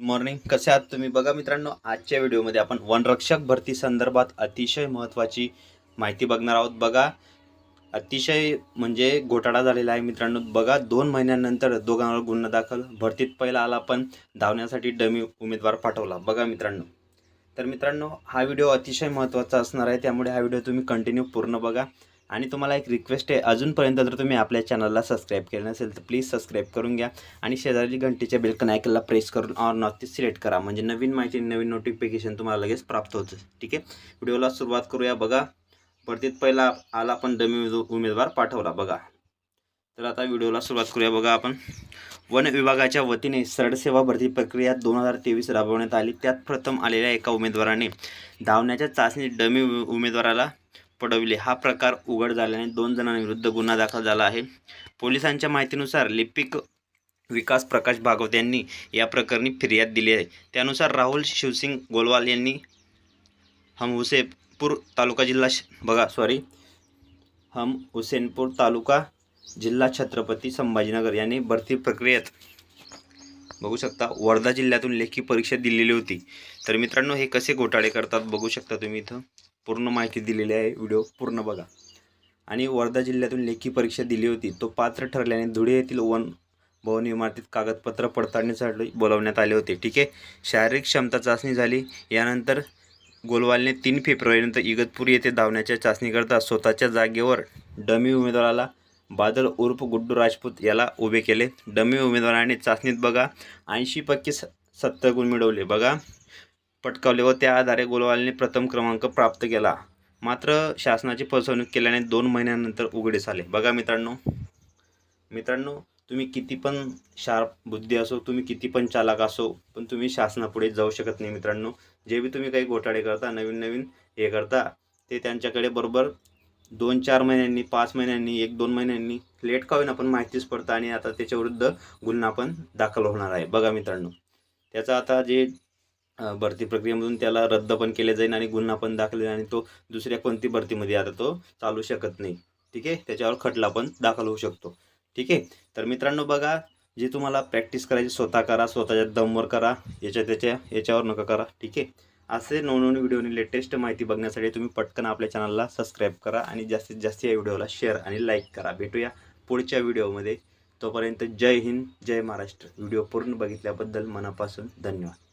Morning कसे आहात तुम्ही? बघा मित्रांनो आजच्या व्हिडिओमध्ये आपण वनरक्षक भरती संदर्भात अतिशय महत्त्वाची माहिती बघणार आहोत. बघा अतिशय म्हणजे घोटाळा झालेला आहे मित्रांनो. बघा दोन महिन्यानंतर दोघांवर गुन्हा दाखल. भरतीत पहिला आला पण धावण्यासाठी डमी उमेदवार पाठवला. बघा मित्रांनो. तर मित्रांनो हा व्हिडिओ अतिशय महत्त्वाचा असणार आहे. त्यामुळे हा व्हिडिओ तुम्ही कंटिन्यू पूर्ण बघा. आणि तुम्हाला एक रिक्वेस्ट आहे अजूनपर्यंत जर तुम्ही आपल्या चॅनलला सबस्क्राईब केलं नसेल तर प्लीज सबस्क्राईब करून घ्या. आणि शेजारी घंटीच्या बेलकन आयकनला प्रेस करून ऑर नॉट ते सिलेक्ट करा. म्हणजे नवीन माहिती नवीन नोटिफिकेशन तुम्हाला लगेच प्राप्त होतं. ठीक आहे? व्हिडिओला सुरुवात करूया बघा. भरतीत पहिला आला पण डमी उमेदवार पाठवला बघा. तर आता व्हिडिओला सुरुवात करूया बघा आपण. वन विभागाच्या वतीने सरडसेवा भरती प्रक्रिया दोन हजार तेवीस राबवण्यात आली. त्यात प्रथम आलेल्या एका उमेदवाराने धावण्याच्या चाचणीत डमी उमेदवाराला पडवले. हा प्रकार उघड झाल्याने दोन जणांविरुद्ध गुन्हा दाखल झाला आहे. पोलिसांच्या माहितीनुसार लिपिक विकास प्रकाश भागवत यांनी या प्रकरणी फिर्याद दिली आहे. त्यानुसार राहुल शिवसिंग गोलवाल यांनी हम हुसेनपूर तालुका जिल्हा श- बघा सॉरी हम हुसेनपूर तालुका जिल्हा छत्रपती संभाजीनगर यांनी भरती प्रक्रियेत बघू शकता वर्धा जिल्ह्यातून लेखी परीक्षा दिलेली होती. तर मित्रांनो हे कसे घोटाळे करतात बघू शकता तुम्ही इथं. पूर्ण माहिती दिलेली आहे. व्हिडिओ पूर्ण बघा. आणि वर्धा जिल्ह्यातून लेखी परीक्षा दिली होती. तो पात्र ठरल्याने धुळे येथील वन भवन इमारतीत कागदपत्र पडताळणीसाठी बोलावण्यात आले होते. ठीक आहे? शारीरिक क्षमता चाचणी झाली. यानंतर गोलवालने तीन फेब्रुवारीनंतर इगतपूर येथे धावण्याच्या चाचणीकरता स्वतःच्या जागेवर डमी उमेदवाराला बादल उर्फ गुड्डू राजपूत याला उभे केले. डमी उमेदवाराने चाचणीत बघा ऐंशी पक्के स सत्तर गुण मिळवले. बघा. पटकावले व त्या आधारे गोलवालने प्रथम क्रमांक प्राप्त केला. मात्र शासनाची फसवणूक केल्याने दोन महिन्यानंतर उघडीस आले. बघा मित्रांनो. मित्रांनो तुम्ही किती पण शार्प बुद्धी असो तुम्ही किती पण चालाक असो पण तुम्ही शासनापुढे जाऊ शकत नाही मित्रांनो. जे बी तुम्ही काही घोटाळे करता नवीन नवीन हे करता ते त्यांच्याकडे बरोबर दोन चार महिन्यांनी पाच महिन्यांनी एक दोन महिन्यांनी लेट का होईना पण माहितीच पडतं आणि आता त्याच्याविरुद्ध गुन्हा पण दाखल होणार आहे. बघा मित्रांनो. त्याचा आता जे भरती प्रक्रियेमधून त्याला रद्द पण केले जाईल आणि गुन्हा पण दाखल जाईल आणि तो दुसऱ्या कोणती भरतीमध्ये आता तो चालू शकत नाही. ठीक आहे? त्याच्यावर खटला पण दाखल होऊ शकतो. ठीक आहे? तर मित्रांनो बघा जे तुम्हाला प्रॅक्टिस करायची स्वतः करा स्वतःच्या दमवर करा याच्या त्याच्या याच्यावर नका करा. ठीक आहे? असे नवनवीन व्हिडिओने लेटेस्ट माहिती बघण्यासाठी तुम्ही पटकन आपल्या चॅनलला सबस्क्राईब करा आणि जास्तीत जास्त या व्हिडिओला शेअर आणि लाईक करा. भेटूया पुढच्या व्हिडिओमध्ये. तोपर्यंत जय हिंद जय महाराष्ट्र. व्हिडिओ पूर्ण बघितल्याबद्दल मनापासून धन्यवाद.